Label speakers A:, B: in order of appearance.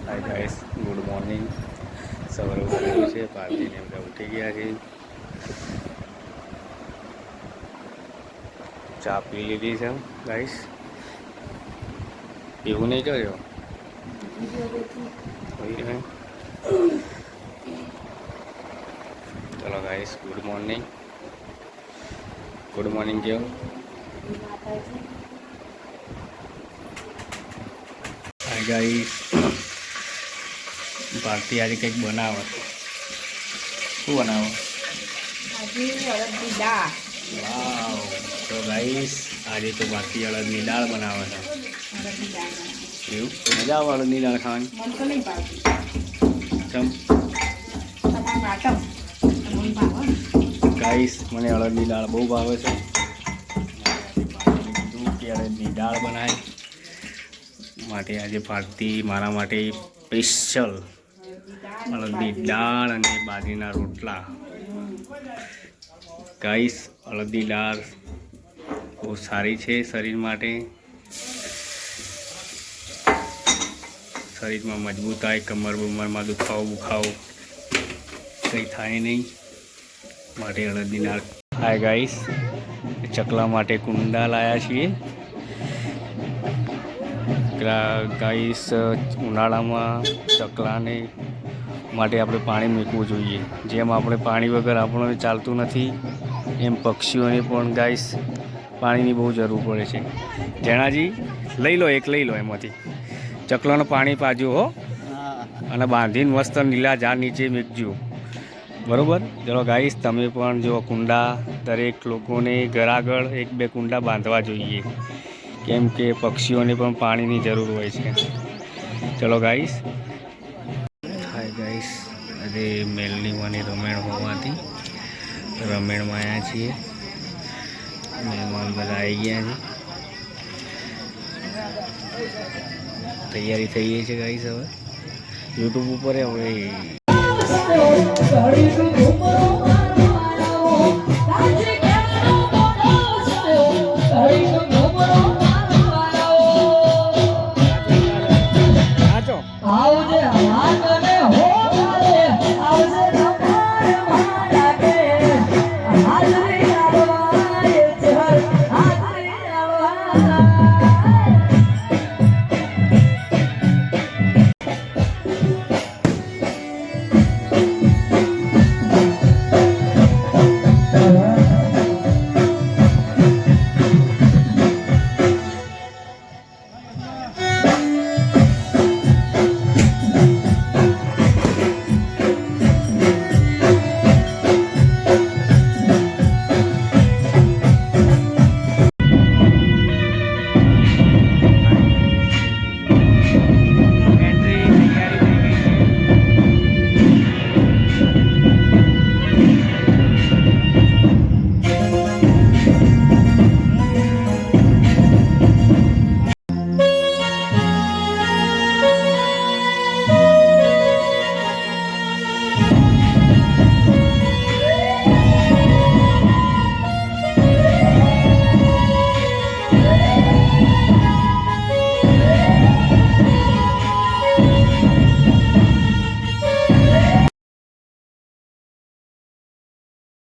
A: Hi guys good morning સવારે ઉઠાયું છે પાર્ટીને બધા ઉઠી ગયા છે. ચા પી લીધી છે ગાઈસ પીવું નહીં કર્યો? ચલો guys good morning good morning કેવું ગાઈસ ભારતી આજે કંઈક બનાવે. શું બનાવો? વાવ. તો ગાઈસ આજે તો ભારતી અડદની દાળ બનાવે છે. એવું? મજા આવે અડદની દાળ ખાવાની? ગાઈસ મને અડદની દાળ બહુ ભાવે છે. અડદની દાળ બનાય. માટે આજે ભારતી મારા માટે સ્પેશિયલ અળદી દાળ અને બાજરીના રોટલા. ગાઈસ અળદી દાળ બહુ સારી છે શરીર માટે. શરીરમાં મજબૂતાઈ કમર બમરમાં દુખાવો બુખાવો કંઈ થાય નહીં. માટે અળદી દાળ. હાય ગાઈસ ચકલા માટે કુંડા લાયા છીએ. ગાઈસ ઉનાળામાં ચકલાને માટે આપણે પાણી મૂકવું જોઈએ. જેમ આપણે પાણી વગર આપણને ચાલતું નથી, એમ પક્ષીઓને પણ ગાઈસ પાણીની બહુ જરૂર પડે છે. જેણાજી લઈ લો, એક લઈ લો એમાંથી. ચકલાનું પાણી પાજો હો. અને બાંધીને મસ્ત લીલા ઝાડ નીચે મૂકજો. બરોબર? ચલો ગાઈસ, તમે પણ જો કુંડા દરેક લોકોને ઘર આગળ એક બે કુંડા બાંધવા જોઈએ. કેમ કે પક્ષીઓને પણ પાણીની જરૂર હોય છે ચલો ગાઈસ હાય ગાઈસ આજે મેલની વાની રમેણ હોવાથી રમેણમાં આવ્યા છીએ મહેમાન બધા આવી ગયા છે તૈયારી થઈ ગઈ છે ગાઈસ હવે યુટ્યુબ ઉપર હવે
B: それで。